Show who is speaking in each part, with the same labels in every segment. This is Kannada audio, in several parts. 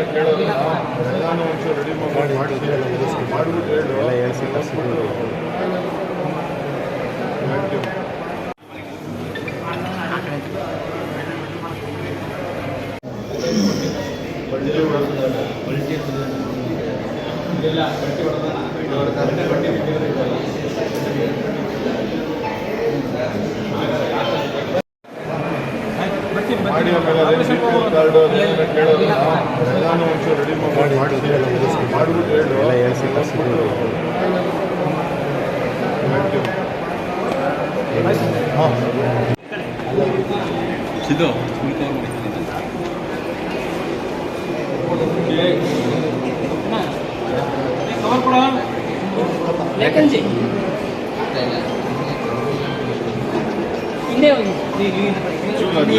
Speaker 1: ಎಲ್ಲಾನು ಒಂಚೂರು ರೆಡಿ ಮಾಡಿ ಮಾಡಿಬಿಟ್ಟು ಹೇಳು
Speaker 2: ಎಲ್ಲ ಹೇಳ್ಸಿ
Speaker 1: ಇದೆಲ್ಲ you. ಮಾಡಿ ಆಮೇಲೆ ಅದೇ ಬಿ ಪಿ ಎಲ್ ಎಲ್ಲಾನು ಒಂಚೂರು ರೆಡಿ ಮಾಡಿ ಮಾಡಿಬಿಟ್ಟು
Speaker 2: ಎಲ್ಲ ಹೇಳ್ಸಿ
Speaker 1: you.
Speaker 3: ಸಿದ್ದು
Speaker 4: ಹಿಂದೆ ಹೋಗಿ.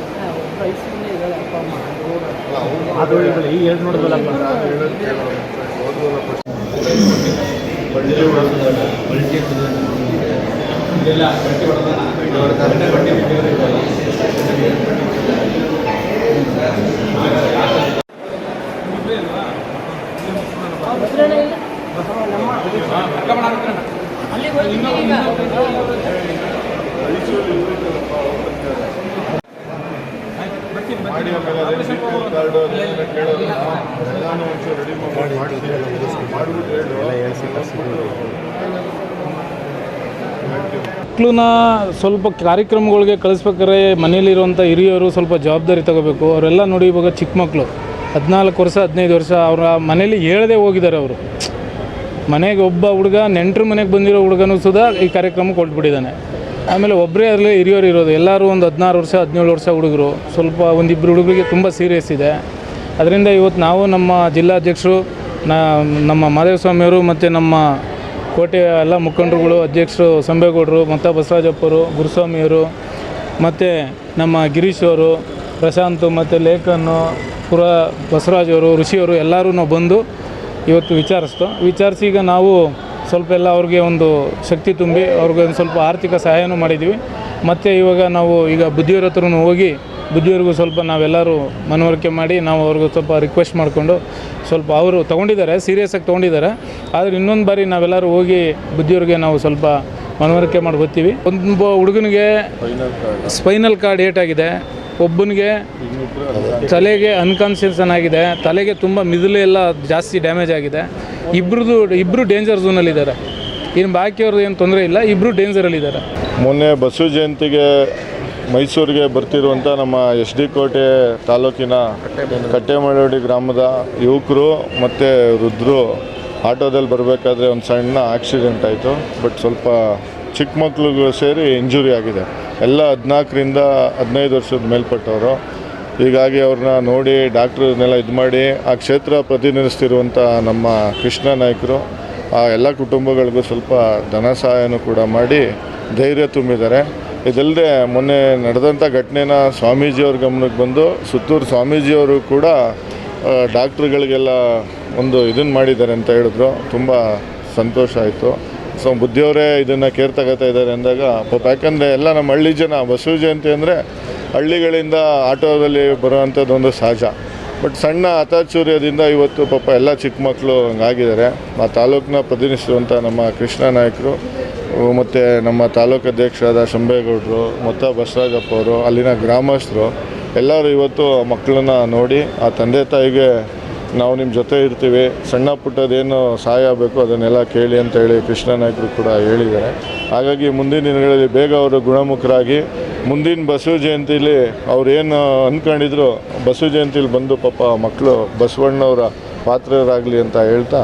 Speaker 2: ಅದು ಈ ಎರಡು ನೋಡಿದ್ವಲ್ಲಪ್ಪ
Speaker 1: ಹೇಳೋದು ಕೇಳೋದು ಓದುವಲ್ಲ first.
Speaker 4: ಭದ್ರನೇ ಇಲ್ಲ ಅಲ್ಲಿಗೆ ಹೋಗಿ ಈಗ
Speaker 1: ಮಾಡಿ ಆಮೇಲೆ ಅದೇ ಬಿ
Speaker 5: ಮಕ್ಕಳನ್ನ ಸ್ವಲ್ಪ ಕಾರ್ಯಕ್ರಮಗಳಿಗೆ ಕಳಿಸ್ಬೇಕಾದ್ರೆ ಮನೇಲಿರುವಂಥ ಹಿರಿಯರು ಸ್ವಲ್ಪ ಜವಾಬ್ದಾರಿ ತಗೋಬೇಕು. ಅವರೆಲ್ಲ ನೋಡಿ ಇವಾಗ ಚಿಕ್ಕ ಮಕ್ಕಳು ಹದಿನಾಲ್ಕು ವರ್ಷ, ಹದಿನೈದು ವರ್ಷ ಅವರ ಮನೇಲಿ ಹೇಳದೆ ಹೋಗಿದ್ದಾರೆ ಅವರು. ಮನೆಗೆ ಒಬ್ಬ ಹುಡುಗ, ನೆಂಟರು ಮನೆಗೆ ಬಂದಿರೋ ಹುಡುಗನೂ ಸುಧಾ ಈ ಕಾರ್ಯಕ್ರಮಕ್ಕೆ ಹೊರಟ್ಬಿಟ್ಟಿದ್ದಾನೆ. ಆಮೇಲೆ ಒಬ್ಬರೇ ಅಲ್ಲಿ ಹಿರಿಯರು ಇರೋದು. ಎಲ್ಲರೂ ಒಂದು ಹದಿನಾರು ವರ್ಷ, ಹದಿನೇಳು ವರ್ಷ ಹುಡುಗರು. ಸ್ವಲ್ಪ ಒಂದಿಬ್ಬರು ಹುಡುಗರಿಗೆ ತುಂಬ ಸೀರಿಯಸ್ ಇದೆ. ಅದರಿಂದ ಇವತ್ತು ನಾವು ನಮ್ಮ ಜಿಲ್ಲಾಧ್ಯಕ್ಷರು ನಮ್ಮ ಮಾದೇವ ಸ್ವಾಮಿಯವರು ಮತ್ತು ನಮ್ಮ ಕೋಟೆಯ ಎಲ್ಲ ಮುಖಂಡರುಗಳು, ಅಧ್ಯಕ್ಷರು ಸಂಬೇಗೌಡರು, ಮತ್ತು ಬಸವರಾಜಪ್ಪರು, ಗುರುಸ್ವಾಮಿಯವರು, ಮತ್ತು ನಮ್ಮ ಗಿರೀಶ್ ಅವರು, ಪ್ರಶಾಂತ್, ಮತ್ತು ಲೇಖನ್ನು ಪುರ ಬಸವರಾಜವರು ಋಷಿಯವರು ಎಲ್ಲರೂ ನಾವು ಬಂದು ಇವತ್ತು ವಿಚಾರಿಸ್ತು. ವಿಚಾರಿಸಿ ಈಗ ನಾವು ಸ್ವಲ್ಪ ಎಲ್ಲ ಅವ್ರಿಗೆ ಒಂದು ಶಕ್ತಿ ತುಂಬಿ ಅವ್ರಿಗೆ ಒಂದು ಸ್ವಲ್ಪ ಆರ್ಥಿಕ ಸಹಾಯನೂ ಮಾಡಿದ್ದೀವಿ. ಮತ್ತು ಇವಾಗ ನಾವು ಈಗ ಬುದ್ಧಿಯವ್ರ ಹತ್ರನೂ ಹೋಗಿ ಬುದ್ಧಿಯವ್ರಿಗೂ ಸ್ವಲ್ಪ ನಾವೆಲ್ಲರೂ ಮನವರಿಕೆ ಮಾಡಿ ನಾವು ಅವ್ರಿಗೂ ಸ್ವಲ್ಪ ರಿಕ್ವೆಸ್ಟ್ ಮಾಡಿಕೊಂಡು ಸ್ವಲ್ಪ ಅವರು ತೊಗೊಂಡಿದ್ದಾರೆ ಸೀರಿಯಸ್ಸಾಗಿ ತೊಗೊಂಡಿದ್ದಾರೆ. ಆದರೆ ಇನ್ನೊಂದು ಬಾರಿ ನಾವೆಲ್ಲರೂ ಹೋಗಿ ಬುದ್ಧಿಯವ್ರಿಗೆ ನಾವು ಸ್ವಲ್ಪ ಮನವರಿಕೆ ಮಾಡಿ ಬರ್ತೀವಿ ಒಂದು ಹುಡುಗನಿಗೆ ಸ್ಪೈನಲ್ ಕಾರ್ಡ್ ಏಟಾಗಿದೆ. ಒಬ್ಬನಿಗೆ ತಲೆಗೆ ಅನ್ಕಾನ್ಸಿಯನ್ಸನ್ ಆಗಿದೆ. ತಲೆಗೆ ತುಂಬ ಮಿದುಲೆ ಎಲ್ಲ ಜಾಸ್ತಿ ಡ್ಯಾಮೇಜ್ ಆಗಿದೆ. ಇಬ್ಬರದು ಇಬ್ಬರು ಡೇಂಜರ್ ಝೋನಲ್ಲಿದ್ದಾರೆ ಇನ್ನು ಬಾಕಿಯವ್ರದ್ದು ಏನು ತೊಂದರೆ ಇಲ್ಲ ಇಬ್ಬರು ಡೇಂಜರಲ್ಲಿದ್ದಾರೆ
Speaker 1: ಮೊನ್ನೆ ಬಸವ ಜಯಂತಿಗೆ ಮೈಸೂರಿಗೆ ಬರ್ತಿರುವಂಥ ನಮ್ಮ ಎಸ್ ಡಿ ಕೋಟೆ ತಾಲೂಕಿನ ಕಟ್ಟೆಮಳೋಡಿ ಗ್ರಾಮದ ಯುವಕರು ಮತ್ತು ವೃದ್ಧರು ಆಟೋದಲ್ಲಿ ಬರಬೇಕಾದ್ರೆ ಒಂದು ಸಣ್ಣ ಆಕ್ಸಿಡೆಂಟ್ ಆಯಿತು. ಬಟ್ ಸ್ವಲ್ಪ ಚಿಕ್ಕ ಮಕ್ಳಿಗೂ ಸೇರಿ ಇಂಜುರಿ ಆಗಿದೆ. ಎಲ್ಲ ಹದಿನಾಲ್ಕರಿಂದ ಹದಿನೈದು ವರ್ಷದ ಮೇಲ್ಪಟ್ಟವರು. ಹೀಗಾಗಿ ಅವ್ರನ್ನ ನೋಡಿ ಡಾಕ್ಟ್ರನ್ನೆಲ್ಲ ಇದು ಮಾಡಿ ಆ ಕ್ಷೇತ್ರ ಪ್ರತಿನಿಧಿಸ್ತಿರುವಂಥ ನಮ್ಮ ಕೃಷ್ಣ ನಾಯಕರು, ಆ ಎಲ್ಲ ಕುಟುಂಬಗಳಿಗೂ ಸ್ವಲ್ಪ ಧನ ಸಹಾಯನೂ ಕೂಡ ಮಾಡಿ ಧೈರ್ಯ ತುಂಬಿದ್ದಾರೆ. ಇದಲ್ಲದೆ ಮೊನ್ನೆ ನಡೆದಂಥ ಘಟನೆನ ಸ್ವಾಮೀಜಿಯವ್ರ ಗಮನಕ್ಕೆ ಬಂದು ಸುತ್ತೂರು ಸ್ವಾಮೀಜಿಯವರು ಕೂಡ ಡಾಕ್ಟ್ರುಗಳಿಗೆಲ್ಲ ಒಂದು ಇದನ್ನು ಮಾಡಿದ್ದಾರೆ ಅಂತ ಹೇಳಿದ್ರು. ತುಂಬ ಸಂತೋಷ ಆಯಿತು. ಸೊ ಬುದ್ಧಿಯವರೇ ಇದನ್ನು ಕೇರ್ ತಗೋತಾ ಇದ್ದಾರೆ ಅಂದಾಗ, ಪಾಪ ಯಾಕಂದರೆ ಎಲ್ಲ ನಮ್ಮ ಹಳ್ಳಿ ಜನ, ಬಸವ ಜಯಂತಿ ಅಂದರೆ ಹಳ್ಳಿಗಳಿಂದ ಆಟೋದಲ್ಲಿ ಬರುವಂಥದ್ದು ಒಂದು ಸಹಜ. ಬಟ್ ಸಣ್ಣ ಅತಾಚೂರ್ಯದಿಂದ ಇವತ್ತು ಪಾಪ ಎಲ್ಲ ಚಿಕ್ಕ ಮಕ್ಕಳು ಹಂಗಾಗಿದ್ದಾರೆ. ಆ ತಾಲೂಕನ್ನ ಪ್ರತಿನಿಧಿಸುವಂಥ ನಮ್ಮ ಕೃಷ್ಣ ನಾಯಕರು, ಮತ್ತು ನಮ್ಮ ತಾಲೂಕು ಅಧ್ಯಕ್ಷರಾದ ಶಂಬೇಗೌಡರು ಮತ್ತು ಬಸವರಾಜಪ್ಪ ಅವರು, ಅಲ್ಲಿನ ಗ್ರಾಮಸ್ಥರು, ಎಲ್ಲರೂ ಇವತ್ತು ಮಕ್ಕಳನ್ನ ನೋಡಿ, ಆ ತಂದೆ ತಾಯಿಗೆ ನಾವು ನಿಮ್ಮ ಜೊತೆ ಇರ್ತೀವಿ. ಸಣ್ಣ ಪುಟ್ಟದೇನು ಸಹಾಯ ಬೇಕು ಅದನ್ನೆಲ್ಲ ಕೇಳಿ ಅಂತ ಹೇಳಿ ಕೃಷ್ಣ ನಾಯಕರು ಕೂಡ ಹೇಳಿದ್ದಾರೆ. ಹಾಗಾಗಿ ಮುಂದಿನ ದಿನಗಳಲ್ಲಿ ಬೇಗ ಅವರು ಗುಣಮುಖರಾಗಿ ಮುಂದಿನ ಬಸವ ಜಯಂತಿಲಿ ಅವ್ರೇನು ಅಂದ್ಕೊಂಡಿದ್ರು ಬಸವ ಜಯಂತಿಲಿ ಬಂದು ಪಾಪ ಮಕ್ಕಳು ಬಸವಣ್ಣವರ ಪಾತ್ರರಾಗಲಿ ಅಂತ ಹೇಳ್ತಾ